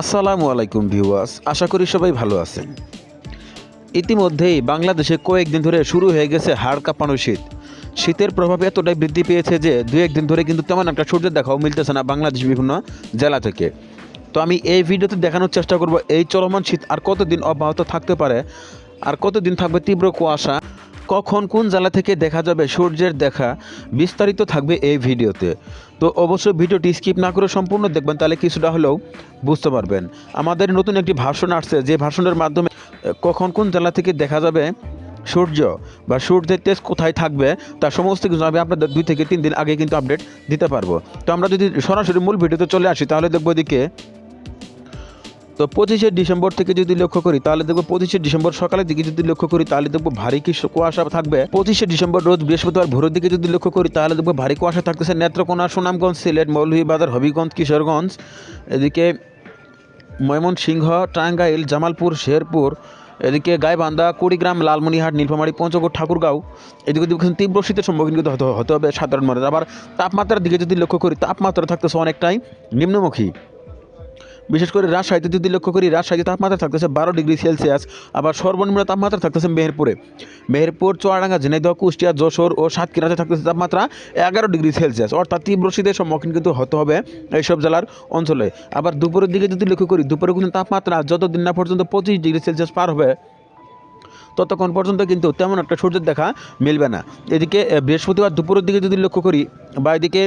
আসসালামু আলাইকুম ভিউয়ার্স, আশা করি সবাই ভালো আছেন। ইতিমধ্যেই বাংলাদেশে কয়েকদিন ধরে শুরু হয়ে গেছে হাড় কাঁপানো শীত। শীতের প্রভাব এতটাই বৃদ্ধি পেয়েছে যে দু একদিন ধরে কিন্তু তেমন একটা সূর্যের দেখাও মিলতেছে না বাংলাদেশ বিভিন্ন জেলা থেকে। তো আমি এই ভিডিওতে দেখানোর চেষ্টা করব এই চলমান শীত আর কতদিন অব্যাহত থাকতে পারে, আর কতদিন থাকবে তীব্র কুয়াশা কখন কোন জেলা থেকে দেখা যাবে সূর্যের দেখা বিস্তারিত থাকবে এই ভিডিওতে। তো অবশ্যই ভিডিওটি স্কিপ না করে সম্পূর্ণ দেখবেন, তাহলে কিছুটা হলেও বুঝতে পারবেন। আমাদের নতুন একটি ভাষণ আসছে, যে ভাষণের মাধ্যমে কখন কোন জেলা থেকে দেখা যাবে সূর্য বা সূর্যের তেজ কোথায় থাকবে, তার সমস্ত কিছু আমি আপনাদের দুই থেকে তিন দিন আগে কিন্তু আপডেট দিতে পারব। তো আমরা যদি সরাসরি মূল ভিডিওতে চলে আসি, তাহলে দেখব এদিকে তো পঁচিশে ডিসেম্বর থেকে যদি লক্ষ্য করি, তাহলে দেখব পঁচিশে ডিসেম্বর সকালের দিকে যদি লক্ষ্য করি, তাহলে দেখব ভারী কি কুয়াশা থাকবে। পঁচিশে ডিসেম্বর রোজ বৃহস্পতিবার ভোরের দিকে যদি লক্ষ্য করি, তাহলে দেখব ভারী কুয়াশা থাকতেছে নেত্রকোনা, সুনামগঞ্জ, সিলেট, মৌলভীবাজার, হবিগঞ্জ, কিশোরগঞ্জ। এদিকে ময়মনসিংহ, টাঙ্গাইল, জামালপুর, শেরপুর। এদিকে গাইবান্ধা, কুড়িগ্রাম লালমনিহাট নীলফামারী, পঞ্চগড়, ঠাকুরগাঁও। এদিকে দেখছেন তীব্র শীতের সম্মুখীন হতে হবে সাধারণ মানুষ। আবার তাপমাত্রার দিকে যদি লক্ষ্য করি, তাপমাত্রা থাকতেছে অনেকটাই নিম্নমুখী। বিশেষ করে রাজশাহীতে যদি লক্ষ্য করি, রাজশাহীতে তাপমাত্রা থাকতেছে বারো ডিগ্রি সেলসিয়াস, আবার সর্বনিম্ন তাপমাত্রা থাকতেছে মেহেরপুরে। মেহেরপুর, চুয়াডাঙ্গা, ঝিনাইদহ, কুষ্টিয়া, যশোর ও সাতক্ষীরাতে থাকতেছে তাপমাত্রা এগারো ডিগ্রি সেলসিয়াস। অর্থাৎ তীব্র শীতের সম্মুখীন কিন্তু হতে হবে এইসব জেলার অঞ্চলে। আবার দুপুরের দিকে যদি লক্ষ্য করি, দুপুরে কিন্তু তাপমাত্রা যতদিন না পর্যন্ত পঁচিশ ডিগ্রি সেলসিয়াস পার হবে, ততক্ষণ পর্যন্ত কিন্তু তেমন একটা সূর্যের দেখা মিলবে না। এদিকে, বৃহস্পতিবার দুপুরের দিকে যদি লক্ষ্য করি, বা এদিকে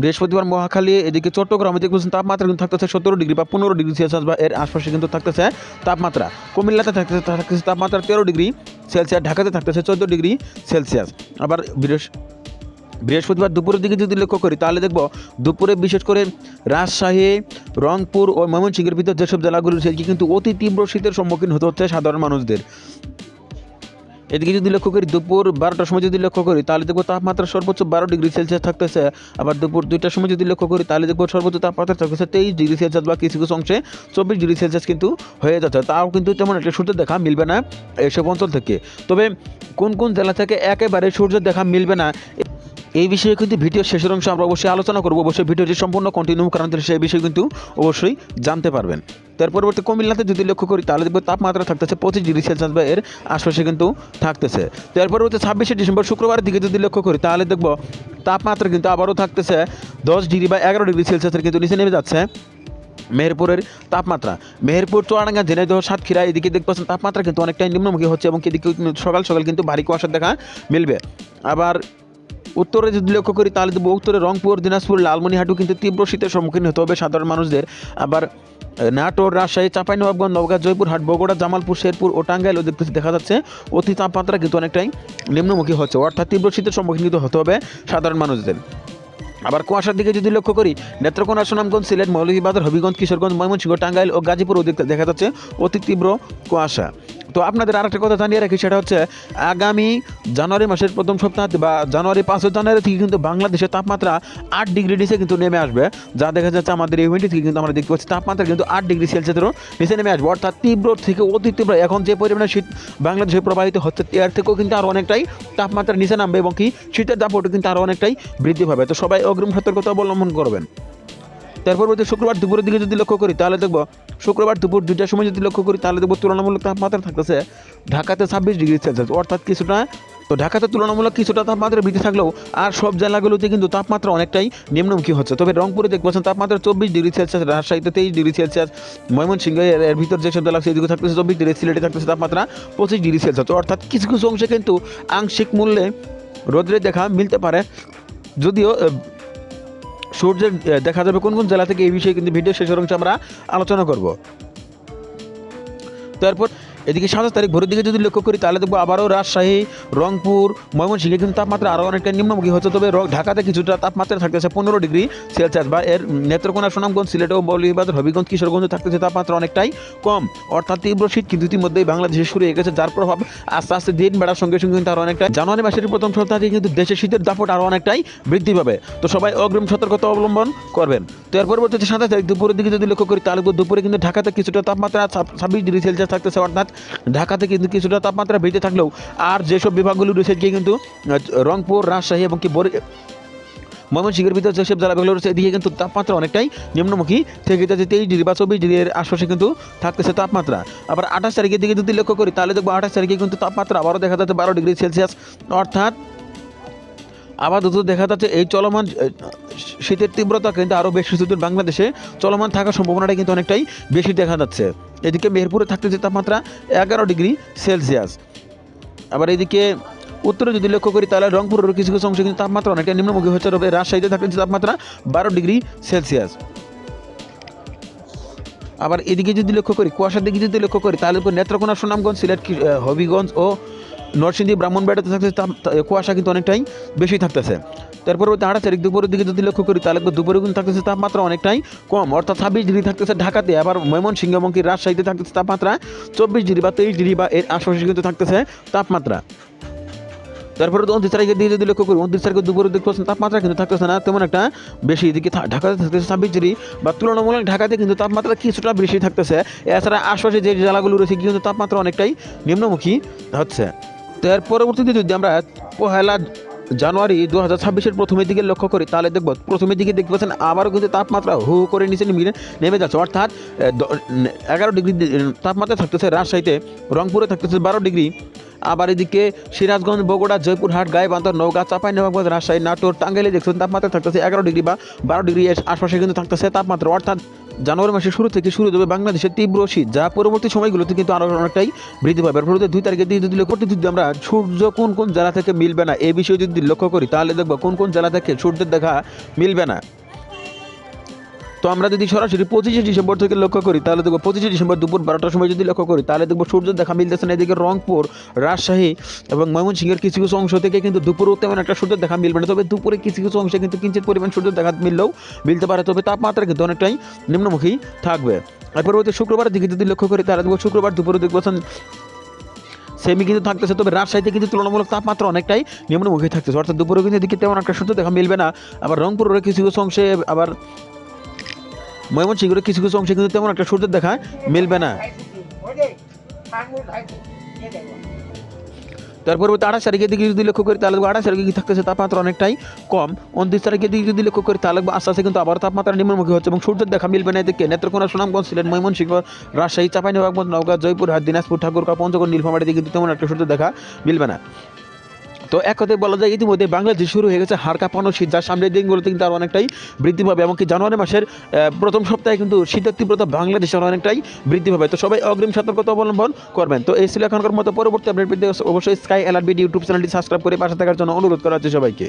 বৃহস্পতিবার মহাখালী এদিকে চট্টগ্রামে দেখবেন তাপমাত্রা কিন্তু থাকতেছে সতেরো ডিগ্রি বা পনেরো ডিগ্রি সেলসিয়াস বা এর আশপাশে কিন্তু থাকতেছে তাপমাত্রা। কুমিল্লাতে থাকতেছে থাকতেছে তাপমাত্রা তেরো ডিগ্রি, সেলসিয়াস ঢাকাতে থাকতেছে চোদ্দ ডিগ্রি সেলসিয়াস। আবার বৃহস্প বৃহস্পতিবার দুপুরের দিকে যদি লক্ষ্য করি, তাহলে দেখব দুপুরে বিশেষ করে রাজশাহী, রংপুর ও ময়মনসিংহের ভিতর যেসব জেলাগুলো রয়েছে কিন্তু অতি তীব্র শীতের সম্মুখীন হতে হচ্ছে সাধারণ মানুষদের। এদিকে যদি লক্ষ্য করি দুপুর বারোটার সময় যদি লক্ষ্য করি, তাহলে দেখব তাপমাত্রা সর্বোচ্চ বারো ডিগ্রি সেলসিয়াস থাকতেছে। আবার দুপুর দুইটার সময় যদি লক্ষ্য করি, তাহলে দেখব সর্বোচ্চ তাপমাত্রা থাকতেছে তেইশ ডিগ্রি সেলসিয়াস বা কিছু কিছু অংশে চব্বিশ ডিগ্রি সেলসিয়াস কিন্তু হয়ে যাচ্ছে। তাও কিন্তু তেমন একটা সূর্যের দেখা মিলবে না এসব অঞ্চল থেকে। তবে কোন কোন জেলা থেকে একেবারে সূর্যের দেখা মিলবে না এই বিষয়ে কিন্তু ভিডিও শেষের অংশে আমরা অবশ্যই আলোচনা করব। অবশ্যই ভিডিওটি সম্পূর্ণ কন্টিনিউ কারণ সেই বিষয়ে কিন্তু অবশ্যই জানতে পারবেন। তার পরবর্তী কুমিল্লাতে যদি লক্ষ্য করি, তাহলে দেখব তাপমাত্রা থাকতেছে পঁচিশ ডিগ্রি সেলসিয়াস বা এর আশপাশে কিন্তু থাকতেছে। তার পরবর্তী ছাব্বিশে ডিসেম্বর শুক্রবারের দিকে যদি লক্ষ্য করি, তাহলে দেখব তাপমাত্রা কিন্তু আবারও থাকতেছে দশ ডিগ্রি বা এগারো ডিগ্রি সেলসিয়াসের কিন্তু নিচে নেমে যাচ্ছে মেহেরপুরের তাপমাত্রা। মেহেরপুর, চুয়াডাঙ্গা, ঝিনাইদহ, সাতক্ষীরা এদিকে দেখতে পাচ্ছেন তাপমাত্রা কিন্তু অনেকটাই নিম্নমুখী হচ্ছে এবং এদিকে সকাল সকাল কিন্তু ভারী কুয়াশার দেখা মিলবে। আবার উত্তরে যদি লক্ষ্য করি, তাহলে দেখব উত্তরে রংপুর, দিনাজপুর, লালমনিহাটু কিন্তু তীব্র শীতের সম্মুখীন হতে হবে সাধারণ মানুষদের। আবার নাটোর, রাজশাহী, চাঁপাইনবাবগঞ্জ, নওগাঁ জয়পুরহাট বগুড়া, জামালপুর, শেরপুর ও টাঙ্গাইল ওদের কিছু দেখা যাচ্ছে। অতি তাপমাত্রা কিন্তু অনেকটাই নিম্নমুখী হচ্ছে। অর্থাৎ তীব্র শীতের সম্মুখীন কিন্তু হতে হবে সাধারণ মানুষদের। আবার কুয়াশার দিকে যদি লক্ষ্য করি, নেত্রকোনা, সুনামগঞ্জ, সিলেট, মৌলভীবাজার, হবিগঞ্জ, কিশোরগঞ্জ, ময়মনসিংহ, টাঙ্গাইল ও গাজীপুর ওদিক দেখা যাচ্ছে অতি তীব্র কুয়াশা। তো আপনাদের আরেকটা কথা জানিয়ে রাখি, সেটা হচ্ছে আগামী জানুয়ারি মাসের প্রথম সপ্তাহ বা জানুয়ারি পাঁচই জানুয়ারি থেকে কিন্তু বাংলাদেশের তাপমাত্রা আট ডিগ্রি নিচে কিন্তু নেমে আসবে। যা দেখা যাচ্ছে আমাদের এই থেকে কিন্তু আমরা দেখতে পাচ্ছি, তাপমাত্রা কিন্তু আট ডিগ্রি সেলসিয়াসেরও নিচে নেমে আসবে। অর্থাৎ তীব্র থেকে অতি তীব্র, এখন যে পরিমাণে শীত বাংলাদেশে প্রবাহিত হচ্ছে, এর থেকেও কিন্তু আরও অনেকটাই তাপমাত্রা নিচে নামবে এবং কি শীতের দাপটও কিন্তু আরও অনেকটাই বৃদ্ধি পাবে। তো সবাই অগ্রিম সতর্কতা অবলম্বন করবেন। তার পরবর্তী শুক্রবার দুপুরের দিকে যদি লক্ষ্য করি, তাহলে দেখব শুক্রবার দুপুর দুইটার সময় যদি লক্ষ্য করি, তাহলে দেখব তুলনামূলক তাপমাত্রা থাকতেছে ঢাকাতে ছাব্বিশ ডিগ্রি সেলসিয়াস। অর্থাৎ কিছুটা, তো ঢাকাতে তুলনামূলক কিছুটা তাপমাত্রা বৃদ্ধি থাকলেও আর সব জেলাগুলোতে কিন্তু তাপমাত্রা অনেকটাই নিম্নমুখী হচ্ছে। তবে রংপুরে দেখতে পাচ্ছেন তাপমাত্রা চব্বিশ ডিগ্রি সেলসিয়াস, রাজশাহীতে তেইশ ডিগ্রি সেলসিয়াস, ময়মনসিংহ এর ভিতর যেসব জেলা আছে, এদিকে থাকতেছে চব্বিশ ডিগ্রি, সিলেটে থাকতেছে তাপমাত্রা পঁচিশ ডিগ্রি সেলসিয়াস। অর্থাৎ কিছু কিছু অংশে কিন্তু আংশিক মূল্যে রোদ্রের দেখা মিলতে পারে। যদিও সূর্যের দেখা যাবে কোন কোন জেলা থেকে এই বিষয়ে কিন্তু ভিডিও শেষের অংশে আমরা আলোচনা করব। তারপর এদিকে সাতাশ তারিখ ভোরের দিকে যদি লক্ষ্য করি, তাহলে দেখব আবারও রাজশাহী, রংপুর, ময়মনসিংহে কিন্তু তাপমাত্রা আরও অনেকটা নিম্নমুখী হচ্ছে। তবে ঢাকাতে কিছুটা তাপমাত্রা থাকতেছে পনেরো ডিগ্রি সেলসিয়াস বা এর নেত্রকোনা, সুনামগঞ্জ সিলেট ও মৌলভীবাজার হবিগঞ্জ কিশোরগঞ্জে থাকতেছে তাপমাত্রা অনেকটাই কম। অর্থাৎ তীব্র শীত কিন্তু ইতিমধ্যেই বাংলাদেশে শুরু হয়ে গেছে, যার প্রভাব আস্তে আস্তে দিন বেড়ার সঙ্গে সঙ্গে কিন্তু আরও অনেকটা জানুয়ারি মাসের প্রথম সপ্তাহ থেকে কিন্তু দেশে শীতের দাপট আরও অনেকটাই বৃদ্ধি পাবে। তো সবাই অগ্রিম সতর্কতা অবলম্বন করবেন। তো এর পরবর্তীতে সাতাশ তারিখ দুপুরের দিকে যদি লক্ষ্য করি, তাহলে দুপুরে কিন্তু ঢাকাতে কিছুটা তাপমাত্রা ছাব্বিশ ডিগ্রি সেলসিয়াস থাকতেছে, অর্থাৎ ঢাকাতে কিন্তু কিছুটা তাপমাত্রা বৃদ্ধি থাকলেও আর যেসব বিভাগগুলো রয়েছে গিয়ে কিন্তু রংপুর, রাজশাহী এবং কি বরি- ময়মনসিংহের ভিতরে যেসব জেলাগুলো রয়েছে এদিকে কিন্তু তাপমাত্রা অনেকটাই নিম্নমুখী। থেকে যাচ্ছে তেইশ ডিগ্রি বা চব্বিশ ডিগ্রির আশপাশে কিন্তু থাকতেছে তাপমাত্রা। আবার আঠাশ তারিখের দিকে যদি লক্ষ্য করি, তাহলে দেখব আঠাশ তারিখে কিন্তু তাপমাত্রা আবারও দেখা যাচ্ছে বারো ডিগ্রি সেলসিয়াস। অর্থাৎ আপাতত দেখা যাচ্ছে এই চলমান শীতের তীব্রতা কিন্তু আরও বেশি সুদূর বাংলাদেশে। চলমান থাকার সম্ভাবনাটা কিন্তু অনেকটাই বেশি দেখা যাচ্ছে। এদিকে মেহেরপুরে থাকতেছে তাপমাত্রা এগারো ডিগ্রি সেলসিয়াস। আবার এদিকে উত্তরে যদি লক্ষ্য করি তাহলে রংপুরের কিছু কিছু অংশে কিন্তু তাপমাত্রা অনেকটা নিম্নমুখী হচ্ছে, তবে রাজশাহীতে থাকতেছে তাপমাত্রা বারো ডিগ্রি সেলসিয়াস। আবার এদিকে যদি লক্ষ্য করি, কুয়াশার দিকে যদি লক্ষ্য করি, তাহলে নেত্রকোনা, সুনামগঞ্জ, সিলেট হবিগঞ্জ ও নরসিংদী ব্রাহ্মণবাড়িতে থাকতেছে কুয়াশা কিন্তু অনেকটাই বেশি থাকতেছে। তার পরবর্তী আঠাশ দুপুরের দিকে যদি লক্ষ্য করি, তাহলে দুপুরে কিন্তু থাকতেছে তাপমাত্রা অনেকটাই কম। অর্থাৎ ছাব্বিশ ডিগ্রি থাকতেছে ঢাকাতে, আবার ময়মনসিংহ এবং কি রাজশাহীতে থাকতেছে তাপমাত্রা চব্বিশ ডিগ্রি বা তেইশ ডিগ্রি বা এর আশপাশে কিন্তু থাকতেছে তাপমাত্রা। তারপরে উনত্রিশ তারিখের দিকে যদি লক্ষ্য করি, উনত্রিশ তারিখে দুপুরে দেখতে পাচ্ছেন তাপমাত্রা কিন্তু থাকতেছে না, তেমন একটা বেশি এদিকে ঢাকাতে থাকতেছে ছাব্বিশ ডিগ্রি বা তুলনামূলক ঢাকাতে কিন্তু তাপমাত্রা কিছুটা বেশি থাকতেছে। এছাড়া আশপাশে যে জেলাগুলো রয়েছে, কিন্তু তাপমাত্রা অনেকটাই নিম্নমুখী হচ্ছে। তো এর পরবর্তীতে যদি আমরা পহেলা জানুয়ারি দু হাজার ছাব্বিশের প্রথমের দিকে লক্ষ্য করি, তাহলে দেখব প্রথমের দিকে দেখতে পাচ্ছেন আবারও কিন্তু তাপমাত্রা হু করে নিচে নেমে নেমে যাচ্ছে। অর্থাৎ এগারো ডিগ্রি তাপমাত্রা থাকতেছে রাজশাহীতে, রংপুরে থাকতেছে বারো ডিগ্রি। আবার এদিকে সিরাজগঞ্জ, বগুড়া, জয়পুরহাট গাইবান্ধর নৌকা চাপাই নবাবগঞ্জ রাজশাহী, নাটোর, টাঙ্গাইলে দেখছেন তাপমাত্রা থাকতেছে এগারো ডিগ্রি বা বারো ডিগ্রি। আশপাশে কিন্তু থাকতেছে তাপমাত্রা। অর্থাৎ জানুয়ারি মাসের শুরু থেকে শুরু হবে বাংলাদেশের তীব্র শীত, যা পরবর্তী সময়গুলোতে কিন্তু আরও অনেকটাই বৃদ্ধি পাবে। ফলে দুই তারিখের দিকে যদি লক্ষ্য যদি আমরা সূর্য কোন কোন জেলা থেকে মিলবে না, এ বিষয়ে যদি লক্ষ্য করি, তাহলে দেখব কোন কোন জেলা থেকে সূর্যের দেখা মিলবে না। তো আমরা যদি সরাসরি পঁচিশে ডিসেম্বর থেকে লক্ষ্য করি, তাহলে দেখব পঁচিশে ডিসেম্বর দুপুর বারোটার সময় যদি লক্ষ্য করি, তাহলে দেখব সূর্য দেখা মিলতেছে না। এদিকে রংপুর, রাজশাহী এবং ময়মনসিংহের কিছু কিছু অংশ থেকে কিন্তু দুপুরেও তেমন একটা সূর্য দেখা মিলবে না। তবে দুপুরে কিছু কিছু অংশে কিন্তু কিঞ্চিত পরিমাণ সূর্য দেখা মিললেও মিলতে পারে, তবে তাপমাত্রা কিন্তু অনেকটাই নিম্নমুখী থাকবে। আর পরবর্তী শুক্রবার দিকে যদি লক্ষ্য করি, তাহলে দেখব শুক্রবার দুপুরে দেখব সেমি কিন্তু থাকতেছে, তবে রাজশাহীতে কিন্তু তুলনামূলক তাপমাত্রা অনেকটাই নিম্নমুখী থাকতেছে। অর্থাৎ দুপুরে কিন্তু এদিকে তেমন একটা সূর্য দেখা মিলবে না। আবার রংপুরের কিছু কিছু অংশে আবার ময়মনসিংহের কিছু কিছু অংশে কিন্তু তেমন একটা সূর্যের দেখা মিলবে না। তারপর আঠাশ তারিখের দিকে যদি লক্ষ্য করি, তাহলে আঠাশ তারিখে থাকতেছে? তাপমাত্রা অনেকটাই কম। উনত্রিশ তারিখের দিকে যদি লক্ষ্য করি, তাহলে আস্তে আস্তে কিন্তু আবার তাপমাত্রা নিম্নমুখী হচ্ছে এবং সূর্যের দেখা মিলবে না এদিকে। নেত্রকোনা, সুনামগঞ্জ, সিলেট, ময়মনসিংহ, রাজশাহী, চাঁপাইনবাবগঞ্জ, নওগাঁ, জয়পুরহাট, দিনাজপুর ঠাকুরকা পঞ্চগড়, নীলফামারীতে কিন্তু তেমন একটা সূর্যের দেখা মিলবে না। তো এক কথায় বলা যায়, ইতিমধ্যে বাংলাদেশে শুরু হয়ে গেছে হাড় কাঁপানো শীত, যার সামনের দিনগুলোতে কিন্তু আরও অনেকটাই বৃদ্ধি পাবে, এমনকি জানুয়ারি মাসের প্রথম সপ্তাহে কিন্তু শীতের তীব্রতা বাংলাদেশে অনেকটাই বৃদ্ধি পাবে। তো সবাই অগ্রিম সতর্কতা অবলম্বন করবেন। তো এই ছিল এখনকার মতো পরবর্তী আপডেট অবশ্যই স্কাই অ্যালার্ট এলআরবি ইউটিউব চ্যানেলটি সাবস্ক্রাইব করে পাশে থাকার জন্য অনুরোধ করা হচ্ছে সবাইকে।